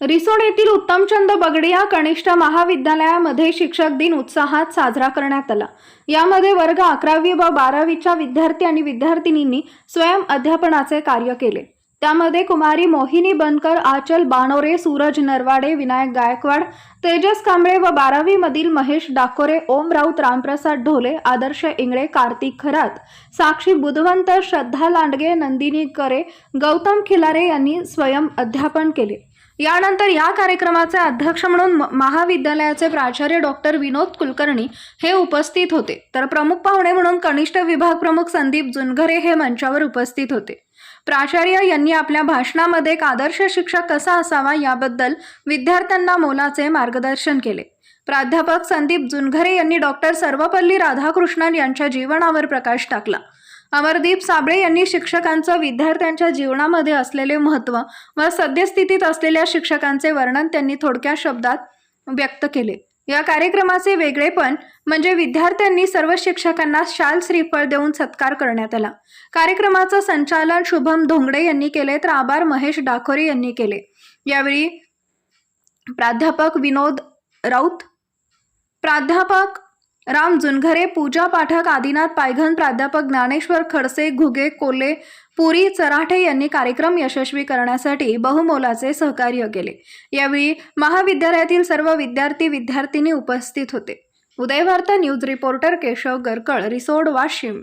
रिसोड येथील उत्तमचंद बगडिया कनिष्ठ महाविद्यालयामध्ये शिक्षक दिन उत्साहात साजरा करण्यात आला. यामध्ये वर्ग अकरावी व बारावीच्या विद्यार्थी आणि विद्यार्थिनींनी स्वयं अध्यापनाचे कार्य केले. त्यामध्ये कुमारी मोहिनी बनकर आचल बानोरे सूरज नरवाडे विनायक गायकवाड तेजस कांबळे व बारावीमधील महेश डाकोरे ओम राऊत रामप्रसाद ढोले आदर्श इंगळे कार्तिक खरात साक्षी बुधवंत श्रद्धा लांडगे नंदिनी करे गौतम खिलारे यांनी स्वयं अध्यापन केले. यानंतर या कार्यक्रमाचे अध्यक्ष म्हणून महाविद्यालयाचे प्राचार्य डॉक्टर विनोद कुलकर्णी हे उपस्थित होते. तर प्रमुख पाहुणे म्हणून कनिष्ठ विभाग प्रमुख संदीप जुनघरे हे मंचावर उपस्थित होते. प्राचार्य यांनी आपल्या भाषणामध्ये एक आदर्श शिक्षक कसा असावा याबद्दल विद्यार्थ्यांना मोलाचे मार्गदर्शन केले. प्राध्यापक संदीप जुनघरे यांनी डॉक्टर सर्वपल्ली राधाकृष्णन यांच्या जीवनावर प्रकाश टाकला. अमरदीप साबळे यांनी शिक्षकांचं विद्यार्थ्यांच्या जीवनामध्ये असलेले महत्त्व व सद्यस्थितीत असलेल्या शिक्षकांचे वर्णन त्यांनी थोडक्या शब्दात व्यक्त केले. या कार्यक्रमाचे वेगळेपण म्हणजे विद्यार्थ्यांनी सर्व शिक्षकांना शाल श्रीफळ देऊन सत्कार करण्यात आला. कार्यक्रमाचं संचालन शुभम धोंगडे यांनी केले तर आभार महेश डाखोरे यांनी केले. यावेळी प्राध्यापक विनोद राऊत प्राध्यापक राम जुनघरे पूजा पाठक आदिनाथ पायघन प्राध्यापक ज्ञानेश्वर खडसे घुगे कोल्हे पुरी चराठे यांनी कार्यक्रम यशस्वी करण्यासाठी बहुमोलाचे सहकार्य केले. यावेळी महाविद्यालयातील सर्व विद्यार्थी विद्यार्थिनी उपस्थित होते. Udayvarta news reporter Keshav Garkal Risod Washim.